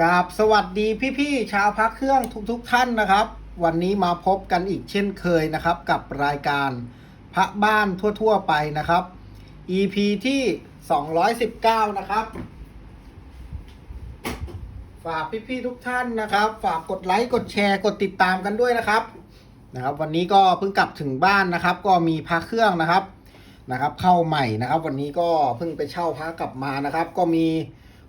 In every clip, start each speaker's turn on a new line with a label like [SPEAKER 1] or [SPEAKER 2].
[SPEAKER 1] กราบสวัสดีพี่ๆชาวพักเครื่องทุกๆทท่านนะครับ วันนี้มาพบกันอีกเช่นเคยนะครับ กับรายการพระบ้านทั่วๆไปนะครับ EP ที่ 219 นะครับ ฝากพี่ๆทุกท่านนะครับ ฝากกดไลค์กดแชร์กดติดตามกันด้วยนะครับนะครับวันนี้ก็เพิ่งกลับถึงบ้านนะครับ ก็มีพระเครื่องนะครับนะครับ เข้าใหม่นะครับ วันนี้ก็เพิ่งไปเช่าพระกลับมานะครับ ก็มี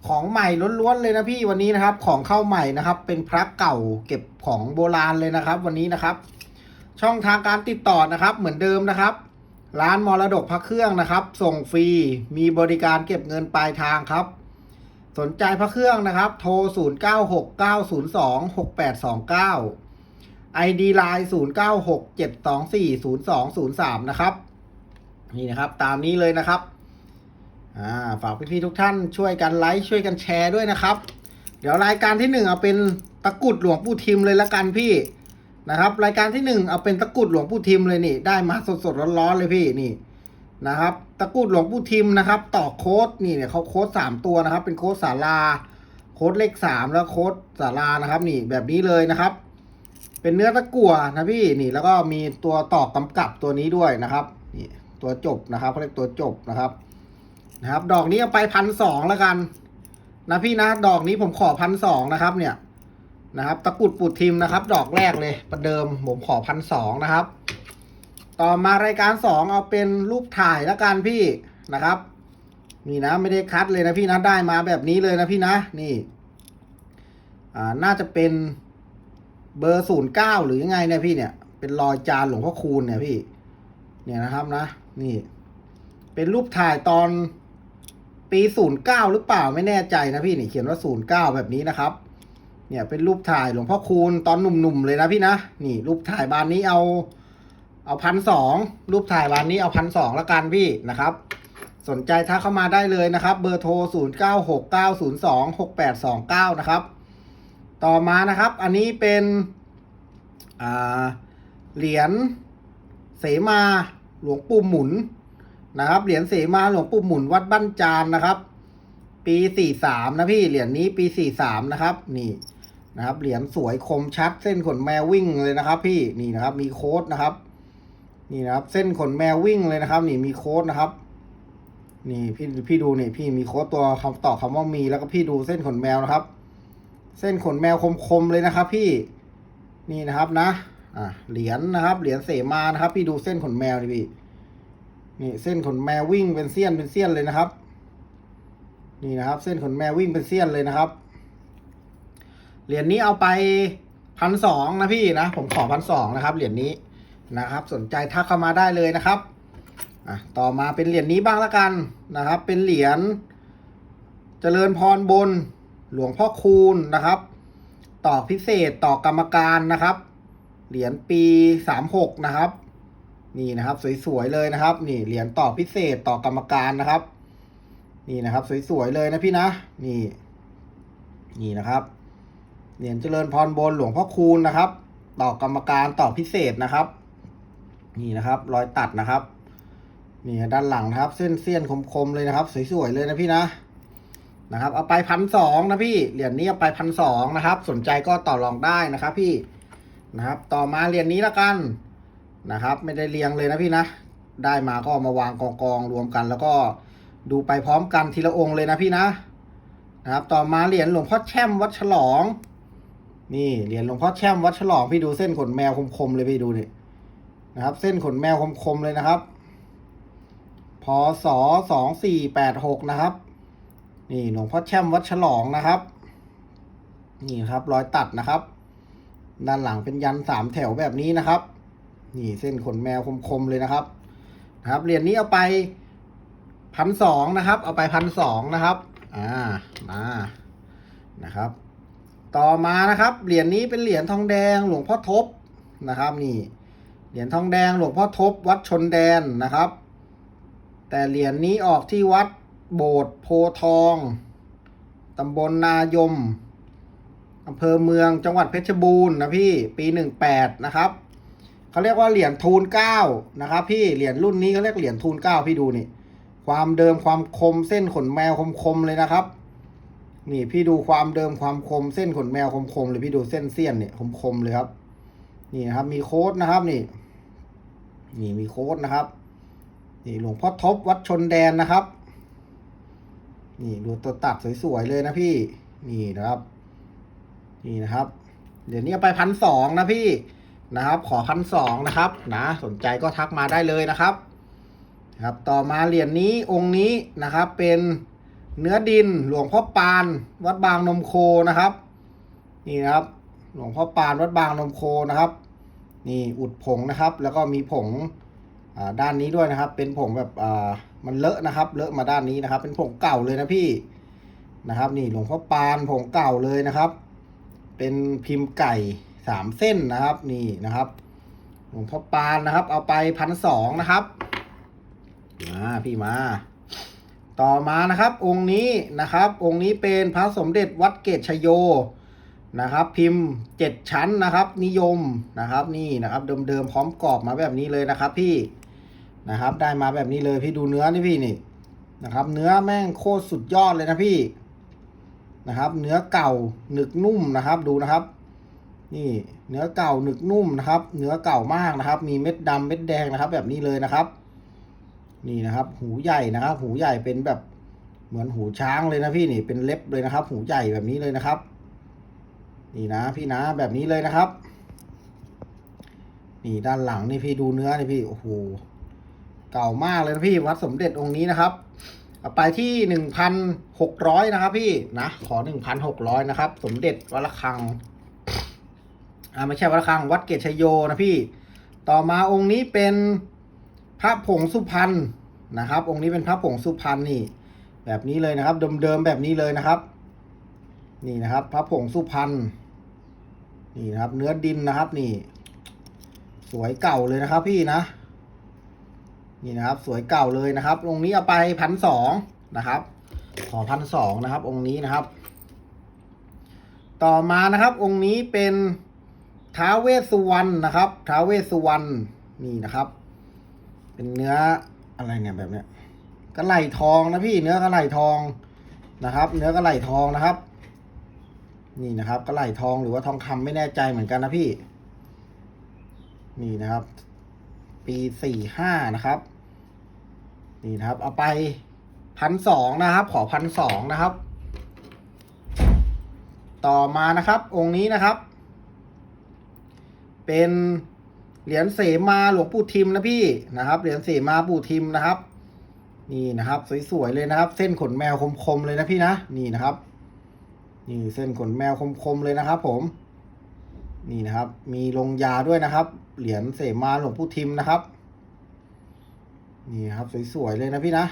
[SPEAKER 1] ของใหม่ล้วนๆเลยนะพี่วันนี้นะครับ ของเข้าใหม่นะครับ เป็นพระเก่าเก็บของโบราณเลยนะครับ วันนี้นะครับ ช่องทางการติดต่อนะครับ เหมือนเดิมนะครับ ร้านมรดกพระเครื่องนะครับ ส่งฟรีมีบริการเก็บเงินปลายทางครับ สนใจพระเครื่องนะครับ โทร 0969026829 ID Line 0967240203 นะครับ นี่นะครับ ตามนี้เลยนะครับ อ่าฝากพี่ๆทุกท่านช่วยกันไลค์ช่วยกันแชร์ด้วยนะครับ เดี๋ยวรายการที่หนึ่งเอาเป็นตะกุดหลวงปู่ทิมเลยละกันพี่นะครับ รายการที่หนึ่งเอาเป็นตะกุดหลวงปู่ทิมเลยนี่ได้มาสดๆร้อนๆเลยพี่นี่นะครับ ตะกุดหลวงปู่ทิมนะครับ ต่อโค้ดนี่เนี่ยเขาโค้ดสามตัวนะครับ เป็นโค้ดสาราโค้ดเลขสามแล้วโค้ดสารานะครับ นี่แบบนี้เลยนะครับ เป็นเนื้อตะกั่วนะพี่นี่แล้วก็มีตัวต่อกำกับตัวนี้ด้วยนะครับนี่ตัวจบนะครับเขาเรียกตัวจบนะครับ นะครับ ดอกนี้เอาไปพันสองแล้วกัน นะพี่นะดอกนี้ผมขอพันสองนะครับ เนี่ยนะครับ ตะกรุดปุดทิมนะครับ ดอกแรกเลยประเดิมผมขอพันสองนะครับ ต่อมารายการสองเอาเป็นรูปถ่ายแล้วกันพี่นะครับนี่นะไม่ได้คัดเลยนะพี่นะได้มาแบบนี้เลยนะพี่นะนี่อ่าน่าจะเป็นเบอร์ศูนย์เก้าหรือยังไงเนี่ยพี่เนี่ย เป็นรอยจานหลวงพ่อคูณเนี่ยพี่ เนี่ยนะครับนะ นี่ เป็นรูปถ่ายตอน ปีศูนย์เก้าหรือเปล่าไม่แน่ใจนะพี่นี่เขียนว่าศูนย์เก้าแบบนี้นะครับ เนี่ยเป็นรูปถ่ายหลวงพ่อคูณตอนหนุ่มๆเลยนะพี่นะ นี่รูปถ่ายบานนี้เอา เอาพันสองรูปถ่ายบานนี้เอาพันสองละกันพี่นะครับ สนใจทักเข้ามาได้เลยนะครับ เบอร์โทร 0 9 6 9 0 2 6 8 2 9 นะครับ ต่อมานะครับ อันนี้เป็นเหรียญเสมาหลวงปู่หมุน นะครับ เหรียญเสมาหลวงปู่หมุนวัดบ้านจานนะครับ ปีสี่สามนะพี่ เหรียญนี้ปีสี่สามนะครับ นี่นะครับ เหรียญสวยคมชัด เส้นขนแมววิ่งเลยนะครับ พี่ นี่นะครับ มีโค้ดนะครับ นี่นะครับ เส้นขนแมววิ่งเลยนะครับ นี่มีโค้ดนะครับ นี่พี่พี่ดูนี่พี่มีโค้ดตัวคำตอบคำว่ามีแล้วก็พี่ดูเส้นขนแมวนะครับ เส้นขนแมวคมๆเลยนะครับ พี่ นี่นะครับนะ อะเหรียญนะครับ เหรียญเสมานะครับ พี่ดูเส้นขนแมวนี่พี่ นี่เส้นขนแมววิ่งเป็นเสี้ยนเป็นเสี้ยนเลยนะครับ นี่นะครับ เส้นขนแมววิ่งเป็นเสี้ยนเลยนะครับ เหรียญนี้เอาไปพันสองนะพี่นะ ผมขอพันสองนะครับ เหรียญนี้นะครับ สนใจทักเข้ามาได้เลยนะครับอะต่อมาเป็นเหรียญนี้บ้างละกันนะครับ เป็นเหรียญเจริญพรบนหลวงพ่อคูณนะครับ ต่อพิเศษต่อกรรมการนะครับ เหรียญปีสามหกนะครับ นี่นะครับสวยๆเลยนะครับ นี่เหรียญต่อพิเศษต่อกรรมการนะครับ นี่นะครับสวยๆเลยนะพี่นะ นี่ นี่นะครับเหรียญเจริญพรบนหลวงพ่อคูณนะครับ ต่อกรรมการต่อพิเศษนะครับ นี่นะครับ รอยตัดนะครับ นี่ด้านหลังนะครับ เส้นเสี้ยนคมๆเลยนะครับสวยๆเลยนะพี่นะนะครับ เอาไปพันสองนะพี่เหรียญนี้เอาไปพันสองนะครับ สนใจก็ต่อรองได้นะครับ พี่นะครับ ต่อมาเหรียญนี้ละกัน นะครับ ไม่ได้เรียงเลยนะพี่นะ ได้มาก็มาวางกองกองๆรวมกันแล้วก็ดูไปพร้อมกันทีละองค์เลยนะพี่นะนะครับ ต่อมาเหรียญหลวงพ่อแช่มวัดฉลอง นี่เหรียญหลวงพ่อแช่มวัดฉลองพี่ดูเส้นขนแมวคมๆเลยพี่ดูนี่นะครับ เส้นขนแมวคมๆเลยนะครับพศสองสี่แปดหกนะครับ นี่หลวงพ่อแช่มวัดฉลองนะครับ นี่ครับรอยตัดนะครับ ด้านหลังเป็นยันสามแถวแบบนี้นะครับ นี่เส้นขนแมวคมๆเลยนะครับนะครับเหรียญนี้เอาไปพันสองนะครับ เอาไปพันสองนะครับอ่ามานะครับ ต่อมานะครับเหรียญนี้เป็นเหรียญทองแดงหลวงพ่อทบนะครับ นี่เหรียญทองแดงหลวงพ่อทบ วัดชนแดนนะครับ แต่เหรียญนี้ออกที่วัดโบสถ์โพทองตำบลนายมอำเภอเมืองจังหวัดเพชรบูรณ์นะพี่ปีหนึ่งแปดนะครับ เขาเรียกว่าเหรียญทูลเก้านะครับ พี่เหรียญรุ่นนี้เขาเรียกเหรียญทูลเก้าพี่ดูนี่ ความเดิมความคมเส้นขนแมวคมๆเลยนะครับ นี่พี่ดูความเดิมความคมเส้นขนแมวคมๆเลยพี่ดูเส้นเสี้ยนเนี่ยคมๆเลยครับ นี่นะครับ มีโค้ดนะครับนี่ นี่มีโค้ดนะครับ นี่หลวงพ่อทบวัดชนแดนนะครับ นี่ดูตัวตัดสวยๆเลยนะพี่ นี่นะครับ นี่นะครับเดี๋ยวนี้ไปพันสองนะพี่ นะครับ ขอพันสองนะครับนะสนใจก็ทักมาได้เลยนะครับ ครับ ต่อมาเหรียญนี้องค์นี้นะครับ เป็นเนื้อดินหลวงพ่อปาน วัดบางนมโคนะครับ นี่นะครับ หลวงพ่อปานวัดบางนมโคนะครับ นี่อุดผงนะครับ แล้วก็มีผงอ่าด้านนี้ด้วยนะครับ เป็นผงแบบอ่ามันเลอะนะครับ เลอะมาด้านนี้นะครับ เป็นผงเก่าเลยนะพี่นะครับ นี่หลวงพ่อปานผงเก่าเลยนะครับ เป็นพิมพ์ไก่ สามเส้นนะครับนี่นะครับหลวงพ่อปานนะครับ เอาไปพันสองนะครับมาพี่มา ต่อมานะครับ องค์นี้นะครับ องค์นี้เป็นพระสมเด็จวัดเกตชโยนะครับ พิมพ์เจ็ดชั้นนะครับ นิยมนะครับ นี่นะครับ เดิมๆพร้อมกรอบมาแบบนี้เลยนะครับ พี่นะครับ ได้มาแบบนี้เลยพี่ดูเนื้อนี่พี่นี่นะครับ เนื้อแม่งโคตรสุดยอดเลยนะพี่นะครับ เนื้อเก่าหนึกนุ่มนะครับ ดูนะครับ นี่เนื้อเก่าหนึกนุ่มนะครับ เนื้อเก่ามากนะครับ มีเม็ดดำเม็ดแดงนะครับ แบบนี้เลยนะครับ นี่นะครับ หูใหญ่นะครับ หูใหญ่เป็นแบบเหมือนหูช้างเลยนะพี่นี่เป็นเล็บเลยนะครับ หูใหญ่แบบนี้เลยนะครับ นี่นะพี่นะแบบนี้เลยนะครับ นี่ด้านหลังนี่พี่ดูเนื้อนี่พี่โอ้โหเก่ามากเลยนะพี่วัดสมเด็จองค์นี้นะครับเอาไปที่หนึ่งพันหกร้อยนะครับ พี่นะขอหนึ่งพันหกร้อยนะครับ สมเด็จวัดระฆัง อ่าไม่ใช่วัดระฆังวัดเกตชยโยนะพี่ ต่อมาองค์นี้เป็นพระผงสุพรรณนะครับ องค์นี้เป็นพระผงสุพรรณนี่ แบบนี้เลยนะครับ เดิมๆแบบนี้เลยนะครับ นี่นะครับ พระผงสุพรรณนี่นะครับ เนื้อดินนะครับ นี่ สวยเก่าเลยนะครับ พี่นะ นี่นะครับ สวยเก่าเลยนะครับ องค์นี้เอาไปพันสองนะครับขอพันสองนะครับ องค์นี้นะครับ ต่อมานะครับ องค์นี้เป็น ท้าเวสสุวรรณนะครับท้าเวสสุวรรณนี่นะครับ เป็นเนื้ออะไรเนี่ยแบบเนี้ยกระไหลทองนะพี่เนื้อกระไหลทองนะครับ เนื้อกระไหลทองนะครับ นี่นะครับกระไหลทองหรือว่าทองคำไม่แน่ใจเหมือนกันนะพี่ นี่นะครับ ปีสี่ห้านะครับ นี่นะครับ เอาไปพันสองนะครับ ขอพันสองนะครับ ต่อมานะครับ องค์นี้นะครับ เป็นเหรียญเสมาหลวงปู่ทิมนะพี่นะครับ เหรียญเสมาปู่ทิมนะครับ นี่นะครับ สวยๆเลยนะครับ เส้นขนแมวคมๆเลยนะพี่นะนี่นะครับ นี่เส้นขนแมวคมๆเลยนะครับ ผม นี่นะครับ มีลงยาด้วยนะครับ เหรียญเสมาหลวงปู่ทิมนะครับ นี่ครับสวยๆเลยนะพี่นะ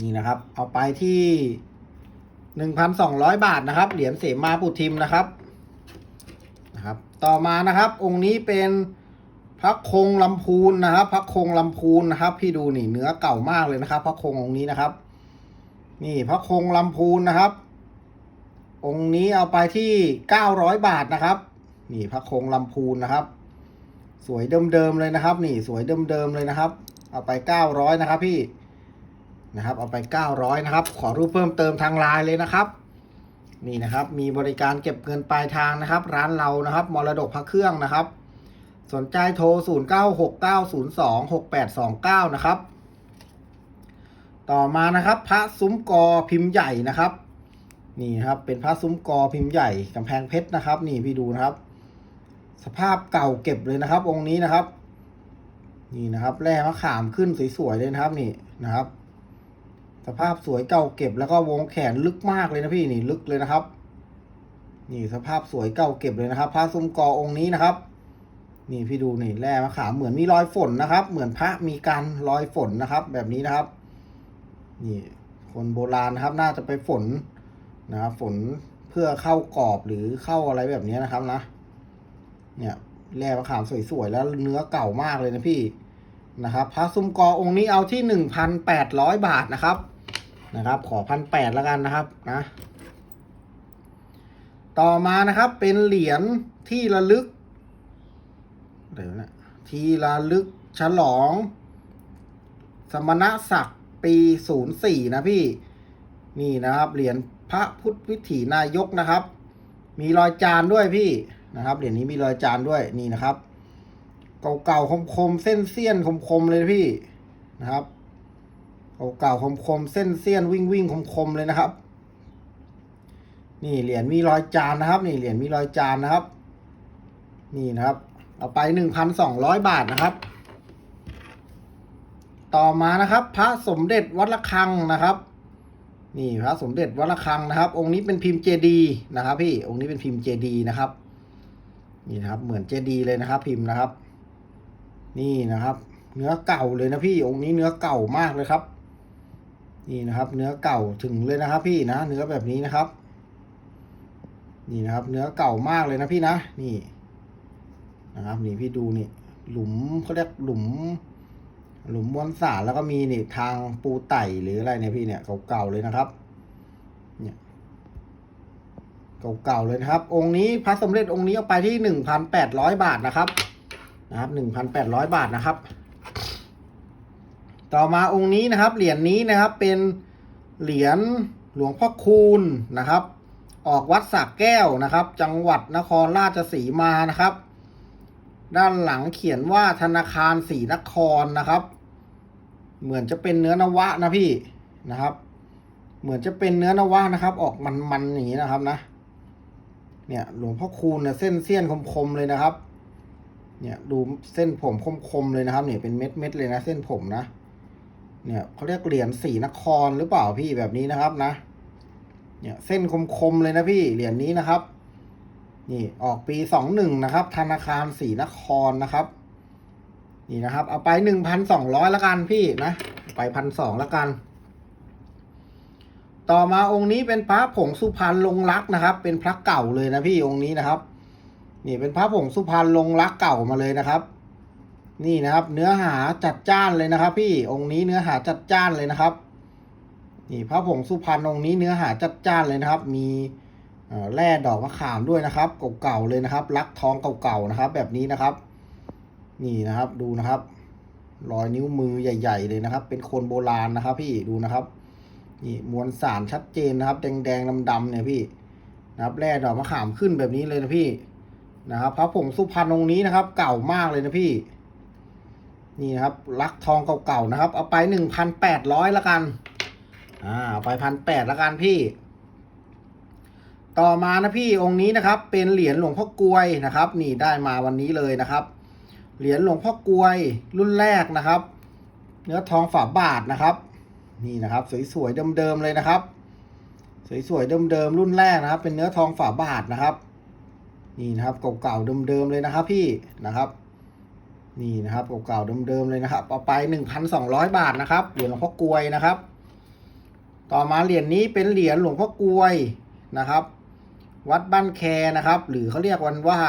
[SPEAKER 1] นี่นะครับ เอาไปที่หนึ่งพันสองร้อยบาทนะครับ เหรียญเสมาปู่ทิมนะครับนะครับ ต่อมานะครับ องค์นี้เป็นพระคงลำพูนนะครับพระคงลำพูนนะครับ พี่ดูนี่เนื้อเก่ามากเลยนะครับพระคงองค์นี้นะครับ นี่พระคงลำพูนนะครับ องค์นี้เอาไปที่เก้าร้อยบาทนะครับ นี่พระคงลำพูนนะครับ สวยเดิมๆเลยนะครับ นี่สวยเดิมๆเลยนะครับ เอาไปเก้าร้อยนะครับ พี่นะครับ เอาไปเก้าร้อยนะครับ ขอรูปเพิ่มเติมทางไลน์เลยนะครับ นี่นะครับ มีบริการเก็บเงินปลายทางนะครับ ร้านเรานะครับ มรดกพระเครื่องนะครับ สนใจโทร 0 9 6 9 0 2 6 8 2 9 นะครับ ต่อมานะครับ พระซุ้มกอพิมพ์ใหญ่นะครับ นี่ครับเป็นพระซุ้มกอพิมพ์ใหญ่กำแพงเพชรนะครับ นี่พี่ดูนะครับ สภาพเก่าเก็บเลยนะครับ องค์นี้นะครับ นี่นะครับแร่มะขามขึ้นสวยๆเลยนะครับ นี่นะครับ สภาพสวยเก่าเก็บแล้วก็วงแขนลึกมากเลยนะพี่นี่ลึกเลยนะครับ นี่สภาพสวยเก่าเก็บเลยนะครับพระซุ้มกอองค์นี้นะครับ นี่พี่ดูนี่แร่มะขามเหมือนมีรอยฝนนะครับ เหมือนพระมีการรอยฝนนะครับ แบบนี้นะครับ นี่คนโบราณนะครับ น่าจะไปฝนนะครับฝนเพื่อเข้ากรอบหรือเข้าอะไรแบบนี้นะครับนะ เนี่ยแร่มะขามสวยๆแล้วเนื้อเก่ามากเลยนะพี่นะครับพระซุ้มกอองค์นี้เอาที่หนึ่งพันแปดร้อยบาทนะครับ นะครับ ขอพันแปดแล้วกันนะครับนะ ต่อมานะครับเป็นเหรียญที่ระลึกเดี๋ยวนะที่ระลึกฉลอง สมณศักดิ์ปีศูนย์สี่นะพี่ นี่นะครับเหรียญพระพุทธวิถีนายกนะครับ มีรอยจานด้วยพี่นะครับเหรียญนี้มีรอยจานด้วยนี่นะครับ เก่าๆคมๆเส้นเสี้ยนคมๆเลยพี่นะครับ เก่าๆคมๆเส้นเสี้ยนวิ่งวิ่งคมๆเลยนะครับ นี่เหรียญมีรอยจานนะครับ นี่เหรียญมีรอยจานนะครับ นี่นะครับ เอาไปหนึ่งพันสองร้อยบาทนะครับ ต่อมานะครับ พระสมเด็จวัดระฆังนะครับ นี่พระสมเด็จวัดระฆังนะครับ องค์นี้เป็นพิมพ์เจดีนะครับ พี่องค์นี้เป็นพิมพ์เจดีนะครับนี่นะครับ เหมือนเจดีเลยนะครับ พิมพ์นะครับ นี่นะครับ เนื้อเก่าเลยนะพี่องค์นี้เนื้อเก่ามากเลยครับ นี่นะครับ เนื้อเก่าถึงเลยนะครับ พี่นะ เนื้อแบบนี้นะครับ นี่นะครับ เนื้อเก่ามากเลยนะพี่นะ นี่นะครับ นี่พี่ดูนี่ หลุมเขาเรียกหลุม หลุมมวลสารแล้วก็มีนี่ทางปูไต่หรืออะไรเนี่ยพี่เนี่ยเก่าๆเลยนะครับ เนี่ยเก่าๆเลยนะครับ องค์นี้พระสมเด็จองค์นี้เอาไปที่หนึ่งพันแปดร้อยบาทนะครับ นะครับหนึ่งพันแปดร้อยบาทนะครับ ต่อมาองค์นี้นะครับ เหรียญนี้นะครับเป็นเหรียญหลวงพ่อคูณนะครับ ออกวัดสักแก้วนะครับ จังหวัดนครราชสีมานะครับ ด้านหลังเขียนว่าธนาคารศรีนครนะครับ เหมือนจะเป็นเนื้อนวะนะพี่นะครับ เหมือนจะเป็นเนื้อนวะนะครับ ออกมันๆอย่างนี้นะครับนะ เนี่ยหลวงพ่อคูณเนี่ยเส้นเสี้ยนคมๆเลยนะครับ เนี่ยดูเส้นผมคมๆเลยนะครับ เนี่ยเป็นเม็ดๆเลยนะ เส้นผมนะ เนี่ยเขาเรียกเหรียญศรีนครหรือเปล่าพี่แบบนี้นะครับนะ เนี่ยเส้นคมๆเลยนะพี่เหรียญนี้นะครับ นี่ออกปีสองหนึ่งนะครับ ธนาคารศรีนครนะครับ นี่นะครับ เอาไปหนึ่งพันสองร้อยละกันพี่นะไปพันสองละกัน ต่อมาองค์นี้เป็นพระผงสุพรรณลงรักนะครับ เป็นพระเก่าเลยนะพี่องค์นี้นะครับ นี่เป็นพระผงสุพรรณลงรักเก่ามาเลยนะครับ นี่นะครับ เนื้อหาจัดจ้านเลยนะครับ พี่องค์นี้เนื้อหาจัดจ้านเลยนะครับ นี่พระผงสุพรรณองค์นี้เนื้อหาจัดจ้านเลยนะครับ มีแร่ดอกมะขามด้วยนะครับเก่าๆเลยนะครับ ลักทองเก่าๆนะครับ แบบนี้นะครับ นี่นะครับดูนะครับ รอยนิ้วมือใหญ่ ๆ เลยนะครับ เป็นคนโบราณนะครับ พี่ดูนะครับ นี่มวลสารชัดเจนนะครับ แดงๆดำๆเนี่ยพี่นะครับแร่ดอกมะขามขึ้นแบบนี้เลยนะพี่นะครับพระผงสุพรรณองค์นี้นะครับ เก่ามากเลยนะพี่ นี่ครับลักทองเก่าๆนะครับ เอาไปหนึ่งพันแปดร้อยละกัน อ่าเอาไปพันแปดละกันพี่ ต่อมานะพี่องค์นี้นะครับ เป็นเหรียญหลวงพ่อกลวยนะครับ นี่ได้มาวันนี้เลยนะครับ เหรียญหลวงพ่อกลวยรุ่นแรกนะครับ เนื้อทองฝาบาทนะครับ นี่นะครับ สวยๆเดิมๆเลยนะครับ สวยๆเดิมๆรุ่นแรกนะครับ เป็นเนื้อทองฝาบาทนะครับ นี่นะครับเก่าๆเดิมๆเลยนะครับ พี่นะครับ นี่นะครับเก่าๆเดิมๆเลยนะครับเอาไปหนึ่งพันสองร้อยบาทนะครับเหรียญหลวงพ่อกวยนะครับ ต่อมาเหรียญนี้เป็นเหรียญหลวงพ่อกวยนะครับ วัดบ้านแคนะครับ หรือเขาเรียกวันว่า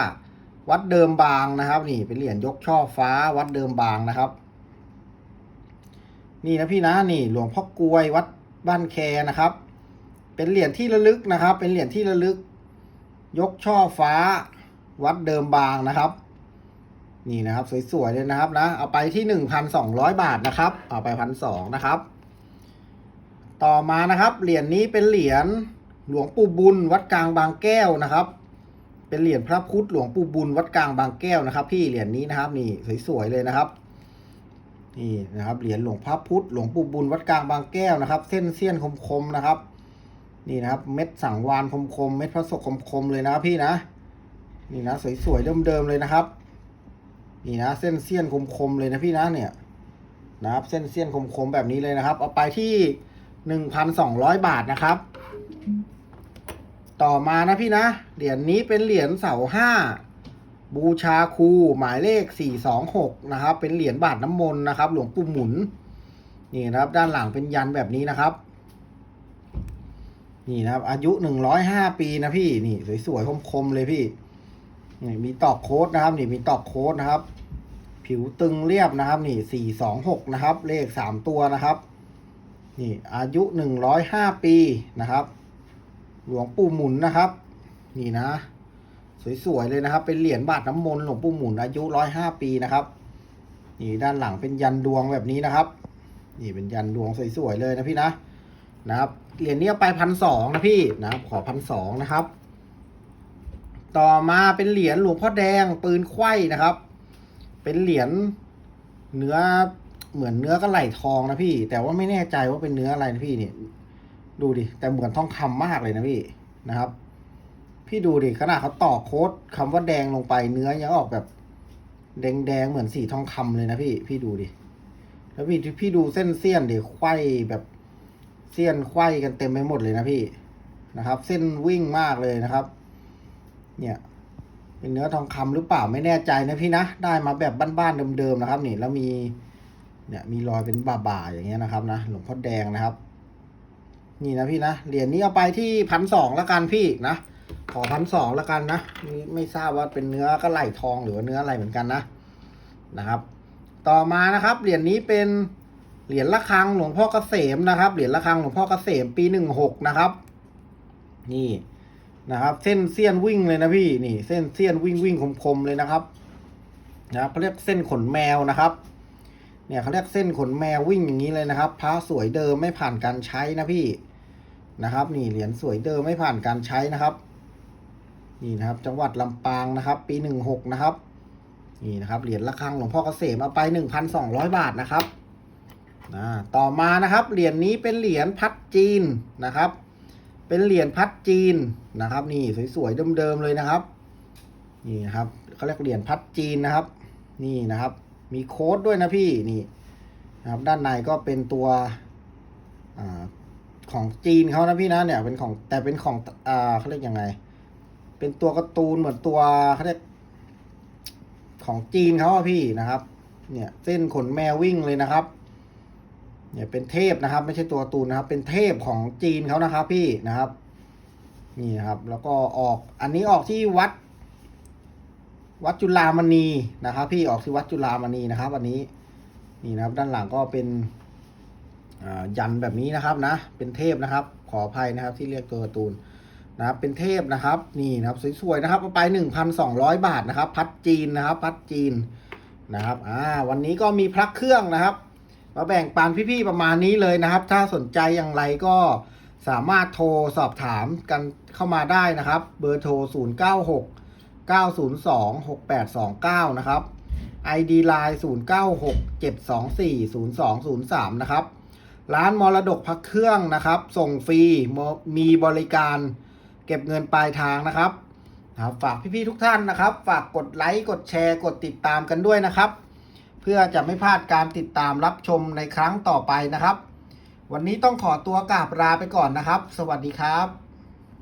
[SPEAKER 1] วัดเดิมบางนะครับ นี่เป็นเหรียญยกช่อฟ้าวัดเดิมบางนะครับ นี่นะพี่นะนี่หลวงพ่อกวยวัดบ้านแคนะครับ เป็นเหรียญที่ระลึกนะครับ เป็นเหรียญที่ระลึก ยกช่อฟ้า วัดเดิมบางนะครับ นี่นะครับ สวยๆเลยนะครับนะ เอาไปที่หนึ่งพันสองร้อยบาทนะครับ เอาไปพันสองนะครับ ต่อมานะครับ เหรียญนี้เป็นเหรียญหลวงปู่บุญ วัดกลางบางแก้วนะครับ เป็นเหรียญพระพุทธหลวงปู่บุญ วัดกลางบางแก้วนะครับ พี่เหรียญนี้นะครับนี่สวยๆเลยนะครับนี่นะครับเหรียญหลวงพระพุทธหลวงปู่บุญวัดกลางบางแก้วนะครับ เส้นเสี้ยนคมๆนะครับ นี่นะครับ เม็ดสังวานคมๆเม็ดพระศกคมๆเลยนะครับพี่นะ นี่นะสวยๆเดิมๆเลยนะครับ นี่นะเส้นเสี้ยนคมๆเลยนะพี่นะเนี่ยนะครับเส้นเสี้ยนคมๆแบบนี้เลยนะครับ เอาไปที่หนึ่งพันสองร้อยบาทนะครับ ต่อมานะพี่นะ เหรียญนี้เป็นเหรียญเสาห้าบูชาครูหมายเลขสี่สองหกนะครับ เป็นเหรียญบาทน้ำมนต์นะครับ หลวงปู่หมุน นี่นะครับ ด้านหลังเป็นยันแบบนี้นะครับ นี่นะครับ อายุหนึ่งร้อยห้าปีนะพี่นี่สวยๆคมๆเลยพี่ นี่มีตอกโค้ดนะครับ นี่มีตอกโค้ดนะครับ ผิวตึงเรียบนะครับ นี่สี่สองหกนะครับ เลขสามตัวนะครับ นี่อายุหนึ่งร้อยห้าปีนะครับ หลวงปู่หมุนนะครับ นี่นะ สวยๆเลยนะครับ เป็นเหรียญบาทน้ำมนต์หลวงปู่หมุนอายุร้อยห้าปีนะครับ นี่ด้านหลังเป็นยันดวงแบบนี้นะครับ นี่เป็นยันดวงสวยๆเลยนะพี่นะนะครับเหรียญนี้ไปพันสองนะพี่นะครับ ขอพันสองนะครับ ต่อมาเป็นเหรียญหลวงพ่อแดงปืนไขว้นะครับ เป็นเหรียญเนื้อเหมือนเนื้อกระไหลทองนะพี่ แต่ว่าไม่แน่ใจว่าเป็นเนื้ออะไรนะพี่เนี่ยดูดิแต่เหมือนทองคำมากเลยนะพี่นะครับ พี่ดูดิขนาดเขาต่อโค้ดคำว่าแดงลงไปเนื้อยังออกแบบ แดงๆเหมือนสีทองคำเลยนะพี่พี่ดูดิแล้วพี่พี่ดูเส้นเสี้ยนดิไขว้แบบเสี้ยนไขว้กันเต็มไปหมดเลยนะพี่นะครับ เส้นวิ่งมากเลยนะครับ เนี่ย เป็นเนื้อทองคำหรือเปล่าไม่แน่ใจนะพี่นะ ได้มาแบบบ้านๆเดิมๆนะครับ นี่แล้วมีเนี่ยมีรอยเป็นบ่าๆอย่างเงี้ยนะครับนะหลวงพ่อแดงนะครับ นี่นะพี่นะเหรียญนี้เอาไปที่พันสองละกันพี่นะขอพันสองละกันนะไม่ไม่ทราบว่าเป็นเนื้อกระไหลทองหรือว่าเนื้ออะไรเหมือนกันนะนะครับ ต่อมานะครับเหรียญนี้เป็นเหรียญระฆังหลวงพ่อเกษมนะครับเหรียญระฆังหลวงพ่อเกษมปีหนึ่งหกนะครับ นี่ นะครับ เส้นเสี้ยนวิ่งเลยนะพี่นี่ เส้นเสี้ยนวิ่งวิ่งคมๆเลยนะครับนะครับเขาเรียกเส้นขนแมวนะครับ เนี่ยเขาเรียกเส้นขนแมววิ่งอย่างนี้เลยนะครับพระสวยเดิมไม่ผ่านการใช้นะพี่นะครับ นี่เหรียญสวยเดิมไม่ผ่านการใช้นะครับ นี่นะครับ จังหวัดลำปางนะครับ ปีหนึ่งหกนะครับ นี่นะครับเหรียญระฆังหลวงพ่อเกษมเอาไปหนึ่งพันสองร้อยบาทนะครับนะต่อมานะครับเหรียญนี้เป็นเหรียญพัดจีนนะครับ เป็นเหรียญพัดจีนนะครับ นี่สวยๆเดิมๆเลยนะครับ นี่นะครับเขาเรียกเหรียญพัดจีนนะครับ นี่นะครับ มีโค้ดด้วยนะพี่นี่นะครับด้านในก็เป็นตัวอของจีนเขานะพี่นะเนี่ยเป็นของแต่เป็นของอ่าเขาเรียกยังไง เป็นตัวการ์ตูนเหมือนตัวเขาเรียกของจีนเขาอะพี่นะครับ เนี่ยเส้นขนแมววิ่งเลยนะครับ เนี่ยเป็นเทพนะครับ ไม่ใช่ตัวตูนนะครับ เป็นเทพของจีนเขานะครับ พี่นะครับ นี่นะครับ แล้วก็ออกอันนี้ออกที่วัด วัดจุฬามณีนะครับ พี่ออกที่วัดจุฬามณีนะครับอันนี้นี่นะครับ ด้านหลังก็เป็นยันแบบนี้นะครับนะ เป็นเทพนะครับ ขออภัยนะครับ ที่เรียกตัวการ์ตูนนะครับ เป็นเทพนะครับ นี่นะครับสวยๆนะครับเอาไปหนึ่งพันสองร้อยบาทนะครับ พัดจีนนะครับ พัดจีนนะครับ อ่า วันนี้ก็มีพระเครื่องนะครับ มาแบ่งปันพี่ๆประมาณนี้เลยนะครับ ถ้าสนใจอย่างไรก็สามารถโทรสอบถามกันเข้ามาได้นะครับ เบอร์โทร 0 9 6 9 0 2 6 8 2 9 นะครับ ID Line 0 9 6 7 2 4 0 2 0 3 นะครับ ร้านมรดกพักเครื่องนะครับ ส่งฟรีมมีบริการเก็บเงินปลายทางนะครับนะครับ ฝากพี่ๆทุกท่านนะครับ ฝากกดไลค์ กดแชร์ กดติดตามกันด้วยนะครับ เพื่อจะไม่พลาดการติดตามรับชมในครั้งต่อไปนะครับ วันนี้ต้องขอตัวกราบลาไปก่อนนะครับ สวัสดีครับ